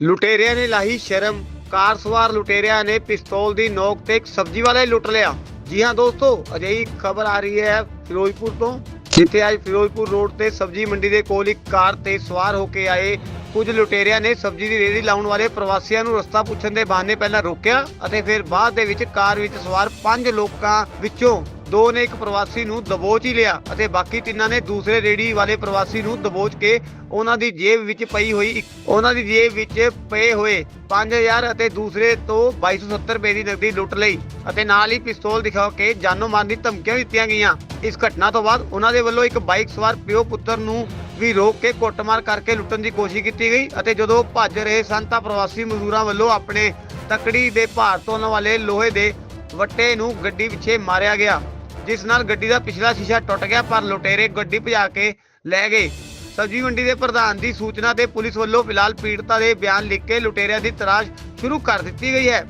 ਲੁਟੇਰਿਆਂ ਨੇ ਲਾਹੀ ਸ਼ਰਮ। ਕਾਰ ਸਵਾਰ ਲੁਟੇਰਿਆਂ ਨੇ ਪਿਸਤੌਲ ਦੀ ਨੋਕ ਤੇ ਇੱਕ ਸਬਜ਼ੀ ਵਾਲਾ ਹੀ ਲੁੱਟ ਲਿਆ। ਜੀ ਹਾਂ ਦੋਸਤੋ, ਅਜਿਹੀ ਖਬਰ ਆ ਰਹੀ ਹੈ ਫਿਰੋਜ਼ਪੁਰ ਤੋਂ, ਜਿੱਥੇ ਅੱਜ ਫਿਰੋਜ਼ਪੁਰ ਰੋਡ ਤੇ ਸਬਜ਼ੀ ਮੰਡੀ ਦੇ ਕੋਲ ਇੱਕ ਕਾਰ ਤੇ ਸਵਾਰ ਹੋ ਕੇ ਆਏ। ਕੁਝ ਲੁਟੇਰਿਆਂ ਨੇ ਸਬਜ਼ੀ ਦੀ ਰੇਹੜੀ ਲਾਉਣ ਵਾਲੇ ਪ੍ਰਵਾਸੀਆਂ ਨੂੰ ਰਸਤਾ ਪੁੱਛਣ ਦੇ ਬਹਾਨੇ ਪਹਿਲਾਂ ਰੋਕਿਆ ਅਤੇ ਫਿਰ ਬਾਅਦ ਦੇ ਵਿੱਚ ਕਾਰ ਵਿੱਚ ਸਵਾਰ ਪੰਜ ਲੋਕਾਂ ਵਿੱਚੋਂ ਦੋ ਨੇ ਇੱਕ ਪ੍ਰਵਾਸੀ ਨੂੰ ਦਬੋਚ ਹੀ ਲਿਆ ਅਤੇ ਬਾਕੀ ਤਿੰਨਾਂ ਨੇ ਦੂਸਰੇ ਰੇੜੀ ਵਾਲੇ ਪ੍ਰਵਾਸੀ ਨੂੰ ਦਬੋਚ ਕੇ ਉਹਨਾਂ ਦੀ ਜੇਬ ਵਿੱਚ ਪਈ ਹੋਈ ਉਹਨਾਂ ਦੀ ਜੇਬ ਵਿੱਚ ਪਏ ਹੋਏ 5000 ਅਤੇ ਦੂਸਰੇ ਤੋਂ 2270 ਰੁਪਏ ਦੀ ਨਕਦੀ ਲੁੱਟ ਲਈ ਅਤੇ ਨਾਲ ਹੀ ਪਿਸਤੌਲ ਦਿਖਾ ਕੇ ਜਾਨੋਂ ਮਾਰਨ ਦੀ ਧਮਕੀਆਂ ਦਿੱਤੀਆਂ ਗਈਆਂ। ਇਸ ਘਟਨਾ ਤੋਂ ਬਾਅਦ ਉਹਨਾਂ ਦੇ ਵੱਲੋਂ ਇੱਕ ਬਾਈਕ ਸਵਾਰ ਪਿਓ ਪੁੱਤਰ ਨੂੰ ਵੀ ਰੋਕ ਕੇ ਕੁੱਟਮਾਰ ਕਰਕੇ ਲੁੱਟਣ ਦੀ ਕੋਸ਼ਿਸ਼ ਕੀਤੀ ਗਈ ਅਤੇ ਜਦੋਂ ਭੱਜ ਰਹੇ ਸਨ ਤਾਂ ਪ੍ਰਵਾਸੀ ਮਜ਼ਦੂਰਾਂ ਵੱਲੋਂ ਆਪਣੇ ਤਕੜੀ ਦੇ ਭਾਰ ਤੋਲਣ ਵਾਲੇ ਲੋਹੇ ਦੇ ਵੱਟੇ ਨੂੰ ਗੱਡੀ ਪਿੱਛੇ ਮਾਰਿਆ ਗਿਆ। ਜਿਸ ਨਾਲ ਗੱਡੀ ਦਾ ਪਿਛਲਾ ਸ਼ੀਸ਼ਾ ਟੁੱਟ ਗਿਆ, ਪਰ ਲੁਟੇਰੇ ਗੱਡੀ ਭਜਾ ਕੇ ਲੈ ਗਏ। ਸਬਜ਼ੀ ਮੰਡੀ ਦੇ ਪ੍ਰਧਾਨ ਦੀ ਸੂਚਨਾ ਤੇ ਪੁਲਿਸ ਵੱਲੋਂ ਫਿਲਹਾਲ ਪੀੜਤਾ ਦੇ ਬਿਆਨ ਲਿਖ ਕੇ ਲੁਟੇਰਿਆਂ ਦੀ ਤਲਾਸ਼ ਸ਼ੁਰੂ ਕਰ ਦਿੱਤੀ ਗਈ ਹੈ।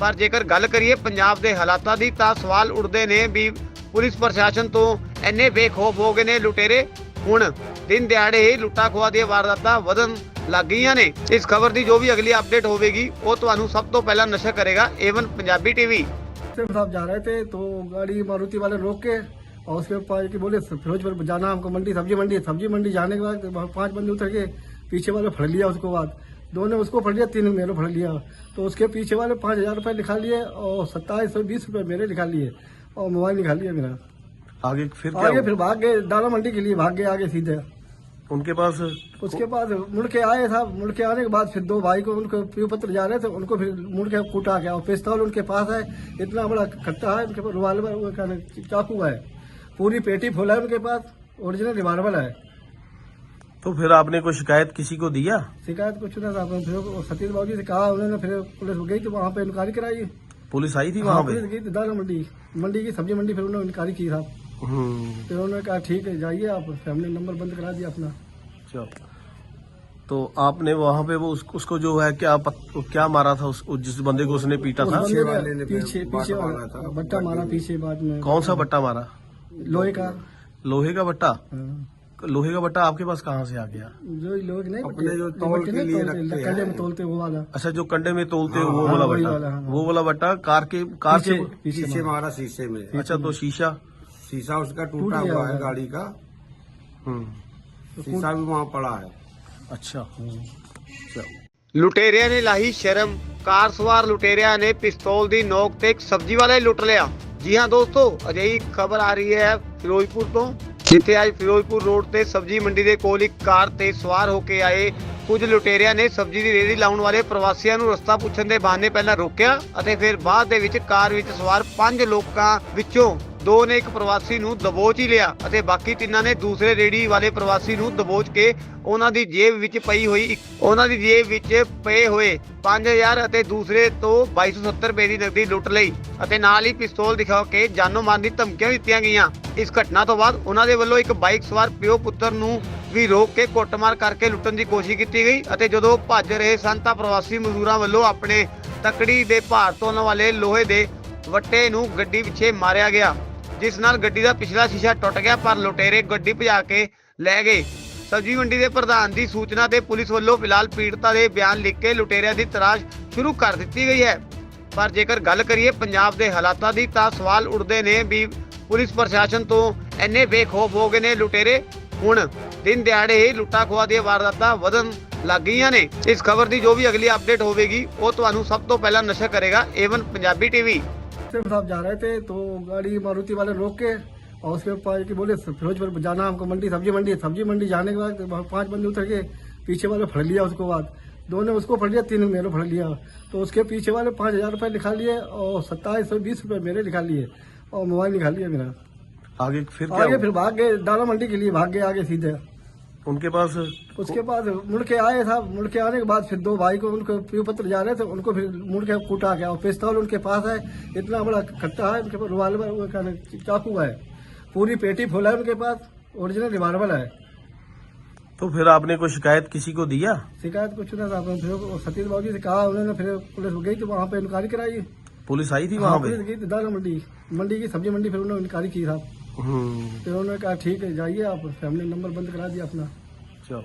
ਪਰ ਜੇਕਰ ਗੱਲ ਕਰੀਏ ਪੰਜਾਬ ਦੇ ਹਾਲਾਤਾਂ ਦੀ, ਤਾਂ ਸਵਾਲ ਉੱਠਦੇ ਨੇ ਵੀ ਪੁਲਿਸ ਪ੍ਰਸ਼ਾਸਨ ਤੋਂ ਇੰਨੇ ਬੇਖੌਫ ਹੋ ਗਏ ਨੇ ਲੁਟੇਰੇ। ਹੁਣ ਦਿਨ ਦਿਹਾੜੇ ਹੀ ਲੁੱਟਾ ਖੋਆ ਦੀਆਂ ਵਾਰਦਾਤਾਂ ਵਧਣ ਲੱਗ ਗਈਆਂ ਨੇ। ਇਸ ਖਬਰ ਦੀ ਜੋ ਵੀ ਅਗਲੀ ਅਪਡੇਟ ਹੋਵੇਗੀ, ਉਹ ਤੁਹਾਨੂੰ ਸਭ ਤੋਂ ਪਹਿਲਾਂ ਨਸ਼ਰ ਕਰੇਗਾ ਏਵਨ ਪੰਜਾਬੀ ਟੀਵੀ से साहब जा रहे थे तो गाड़ी मारुति वाले रोक के और उसके ऊपर कि बोले फिरोजपुर जाना हमको मंडी सब्ज़ी मंडी सब्ज़ी मंडी जाने के बाद पाँच बंदे उतर के पीछे वाले फड़ लिया उसको बाद। दो ने उसको फड़ लिया तीन मेरे फड़ लिया। तो उसके पीछे वाले पाँच हज़ार रुपये लिखा लिए और सत्ताईस सौ बीस रुपये मेरे लिखा लिए और मोबाइल निकाल लिया मेरा। आगे फिर आगे फिर भाग गए दाना मंडी के लिए भाग गए आगे सीधे। उनके पास उसके बाद मुड़ के आए था मुड़ के आने के बाद फिर दो भाई को उनको प्रिय पत्र जा रहे थे उनको फिर मुड़ के कूटा गया। और पिस्तौल उनके पास है इतना बड़ा खट्टा है उनके पास रिवाल्वर चाकू है। पूरी पेटी फुल है उनके पास ओरिजिनल रिवाल्वर है। तो फिर आपने कोई शिकायत किसी को दिया? शिकायत कुछ ना था फिर सतीश बाबू जी से कहा उन्होंने फिर पुलिस गई तो वहाँ पे इंक्वायरी कराई। पुलिस आई थी हाँ, वहाँ पे? गई थी दाना मंडी मंडी की सब्ज़ी मंडी फिर उन्होंने इंक्वायरी की था। फिर उन्होंने कहा ठीक है जाइए आप फैमिली नंबर बंद करा दिया अपना. चलो तो आपने वहाँ पे वो उस, उसको जो है क्या पत, क्या मारा था उस, उस जिस बंदे को उसने पीटा उस था? ने पीछे पीछे वाला बट्टा मारा पीछे बाद में। कौन सा बट्टा मारा? लोहे का। लोहे का बट्टा? हाँ। लोहे का बट्टा आपके पास कहाँ से आ गया? जो लोग नहीं अपने जो तौल के लिए रखते कंडे में तोलते वो वाला। अच्छा जो कंडे में तोलते हो वो हाँ, वाला बट्टा। वो वाला बट्टा कार के कार पीछे के पीछे। मारा शीशे में। अच्छा तो शीशा? शीशा उसका टूट टूटा गया हुआ है होगा। गाड़ी का हम्म शीशा भी वहाँ पड़ा है अच्छा चलो ਲੁਟੇਰਿਆਂ ਨੇ ਲਾਹੀ ਸ਼ਰਮ ਕਾਰ ਸਵਾਰ ਲੁਟੇਰਿਆਂ ਨੇ ਪਿਸਤੌਲ ਦੀ ਨੋਕ ਤੇ ਇੱਕ ਸਬਜ਼ੀ ਵਾਲਾ ਹੀ ਲੁੱਟ ਲਿਆ ਜੀ ਹਾਂ ਦੋਸਤੋ ਅਜਿਹੀ ਖਬਰ ਆ ਰਹੀ ਹੈ ਫਿਰੋਜ਼ਪੁਰ ਤੋਂ ਜਿੱਥੇ ਅੱਜ ਫਿਰੋਜ਼ਪੁਰ ਰੋਡ ਤੇ ਸਬਜ਼ੀ ਮੰਡੀ ਦੇ ਕੋਲ ਇੱਕ ਕਾਰ ਤੇ ਸਵਾਰ ਹੋ ਕੇ ਆਏ ਕੁਝ ਲੁਟੇਰਿਆਂ ਨੇ ਸਬਜ਼ੀ ਦੀ ਰੇਹੜੀ ਲਾਉਣ ਵਾਲੇ ਪ੍ਰਵਾਸੀਆਂ ਨੂੰ ਰਸਤਾ ਪੁੱਛਣ ਦੇ ਬਹਾਨੇ ਪਹਿਲਾਂ ਰੋਕਿਆ ਅਤੇ ਫਿਰ ਬਾਅਦ ਦੇ ਵਿੱਚ ਕਾਰ ਵਿੱਚ ਸਵਾਰ ਪੰਜ ਲੋਕਾਂ ਵਿੱਚੋਂ ਦੋ ਨੇ ਇੱਕ ਪ੍ਰਵਾਸੀ ਨੂੰ ਦਬੋਚ ਹੀ ਲਿਆ ਅਤੇ ਬਾਕੀ ਤਿੰਨਾਂ ਨੇ ਦੂਸਰੇ ਰੇੜੀ ਵਾਲੇ ਪ੍ਰਵਾਸੀ ਨੂੰ ਦਬੋਚ ਕੇ ਉਹਨਾਂ ਦੀ ਜੇਬ ਵਿੱਚ ਪਈ ਹੋਈ ਉਹਨਾਂ ਦੀ ਜੇਬ ਵਿੱਚ ਪਏ ਹੋਏ 5000 ਅਤੇ ਦੂਸਰੇ ਤੋਂ 2270 ਰੁਪਏ ਦੀ ਨਕਦੀ ਲੁੱਟ ਲਈ ਅਤੇ ਨਾਲ ਹੀ ਪਿਸਤੌਲ ਦਿਖਾ ਕੇ ਜਾਨੋਂ ਮਾਰਨ ਦੀ ਧਮਕੀਆਂ ਵੀ ਦਿੱਤੀਆਂ ਗਈਆਂ। ਇਸ ਘਟਨਾ ਤੋਂ ਬਾਅਦ ਉਹਨਾਂ ਦੇ ਵੱਲੋਂ ਇੱਕ ਬਾਈਕ ਸਵਾਰ ਪਿਓ ਪੁੱਤਰ ਨੂੰ ਵੀ ਰੋਕ ਕੇ ਕੁੱਟਮਾਰ ਕਰਕੇ ਲੁੱਟਣ ਦੀ ਕੋਸ਼ਿਸ਼ ਕੀਤੀ ਗਈ ਅਤੇ ਜਦੋਂ ਭੱਜ ਰਹੇ ਸਨ ਤਾਂ ਪ੍ਰਵਾਸੀ ਮਜ਼ਦੂਰਾਂ ਵੱਲੋਂ ਆਪਣੇ ਤਕੜੀ ਦੇ ਭਾਰ ਤੋਲਣ ਵਾਲੇ ਲੋਹੇ ਦੇ ਵੱਟੇ ਨੂੰ ਗੱਡੀ ਪਿੱਛੇ ਮਾਰਿਆ ਗਿਆ। ਜਿਸ ਨਾਲ ਗੱਡੀ ਦਾ ਪਿਛਲਾ ਸ਼ੀਸ਼ਾ ਟੁੱਟ ਗਿਆ, ਪਰ ਲੁਟੇਰੇ ਗੱਡੀ ਭਜਾ ਕੇ ਲੈ ਗਏ। ਸਬਜ਼ੀ ਮੰਡੀ ਦੇ ਪ੍ਰਧਾਨ ਦੀ ਸੂਚਨਾ ਤੇ ਪੁਲਿਸ ਵੱਲੋਂ ਫਿਲਹਾਲ ਪੀੜਤਾ ਦੇ ਬਿਆਨ ਲਿਖ ਕੇ ਲੁਟੇਰਿਆਂ ਦੀ ਤਲਾਸ਼ ਸ਼ੁਰੂ ਕਰ ਦਿੱਤੀ ਗਈ ਹੈ। ਪਰ ਜੇਕਰ ਗੱਲ ਕਰੀਏ ਪੰਜਾਬ ਦੇ ਹਾਲਾਤਾਂ ਦੀ, ਤਾਂ ਸਵਾਲ ਉੱਠਦੇ ਨੇ ਵੀ ਪੁਲਿਸ ਪ੍ਰਸ਼ਾਸਨ ਤੋਂ ਇੰਨੇ ਬੇਖੌਫ ਹੋ ਗਏ ਨੇ ਲੁਟੇਰੇ। ਹੁਣ ਦਿਨ ਦਿਹਾੜੇ ਹੀ ਲੁੱਟਾ ਖੋਆ ਦੀਆਂ ਵਾਰਦਾਤਾਂ ਵਧਣ ਲੱਗ ਗਈਆਂ ਨੇ। ਇਸ ਖਬਰ ਦੀ ਜੋ ਵੀ ਅਗਲੀ ਅਪਡੇਟ ਹੋਵੇਗੀ, ਉਹ ਤੁਹਾਨੂੰ ਸਭ ਤੋਂ ਪਹਿਲਾਂ ਨਸ਼ਰ ਕਰੇਗਾ ਏਵਨ ਪੰਜਾਬੀ ਟੀਵੀ से साहब जा रहे थे तो गाड़ी मारुति वाले रोक के और उसके ऊपर कि बोले फिरोजपुर जाना हमको मंडी सब्ज़ी मंडी सब्ज़ी मंडी जाने के बाद पाँच बंदे उतर के पीछे वाले फड़ लिया उसको बाद दो ने उसको फड़ लिया तीन मेरे फड़ लिया। तो उसके पीछे वाले पाँच हज़ार रुपये लिखा लिए और सत्ताईस सौ बीस रुपये मेरे लिखा लिए और मोबाइल निकाल लिया मेरा। आगे फिर आगे फिर भाग गए दाना मंडी के लिए भाग गए आगे सीधे। उनके पास उसके बाद मुड़ के आए था मुड़ के आने के बाद फिर दो भाई को उनको प्रिय पत्र जा रहे थे उनको फिर मुड़ के कूटा गया। और पिस्तौल उनके पास है इतना बड़ा खट्टा है उनके पास रिवाल्वर चाकू है। पूरी पेटी फुल है उनके पास ओरिजिनल रिवाल्वर है। तो फिर आपने कोई शिकायत किसी को दिया? शिकायत कुछ ना था फिर सतीश बाबू जी से कहा उन्होंने फिर पुलिस गई तो वहाँ पे इंक्वायरी कराई। पुलिस आई थी हाँ, वहाँ पे? गई थी दाना मंडी मंडी की सब्ज़ी मंडी फिर उन्होंने इंक्वायरी की था फिर उन्होंने कहा ठीक है जाइए आप फैमिली नंबर बंद करा दिया अपना. चलो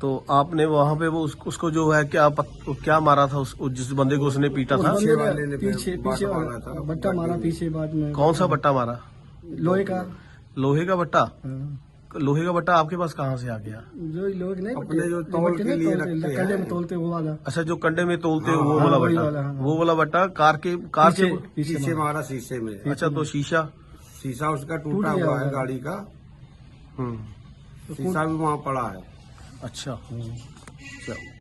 तो आपने वहाँ पे वो उस, उसको जो है क्या पत, क्या मारा था उस, उस जिस बंदे को उसने पीटा उस था? वाले ने पीछे पीछे मारा था। बट्टा मारा पीछे बाद में। कौन सा बट्टा मारा? लोहे का। लोहे का बट्टा? हाँ। लोहे का बट्टा आपके पास कहाँ से आ गया? जो लोग नहीं अपने जो तौल के लिए रखते कंडे में तोलते वो वाला। अच्छा जो कंडे में तोलते हैं वो हाँ, वाला बट्टा। हाँ। वो वाला बट्टा कार के कार से पीछे पीछे। मारा शीशे में। अच्छा तो शीशा? शीशा उसका टूटा हुआ है गाड़ी का। हम्म। शीशा भी वहाँ पड़ा है। अच्छा। चलो।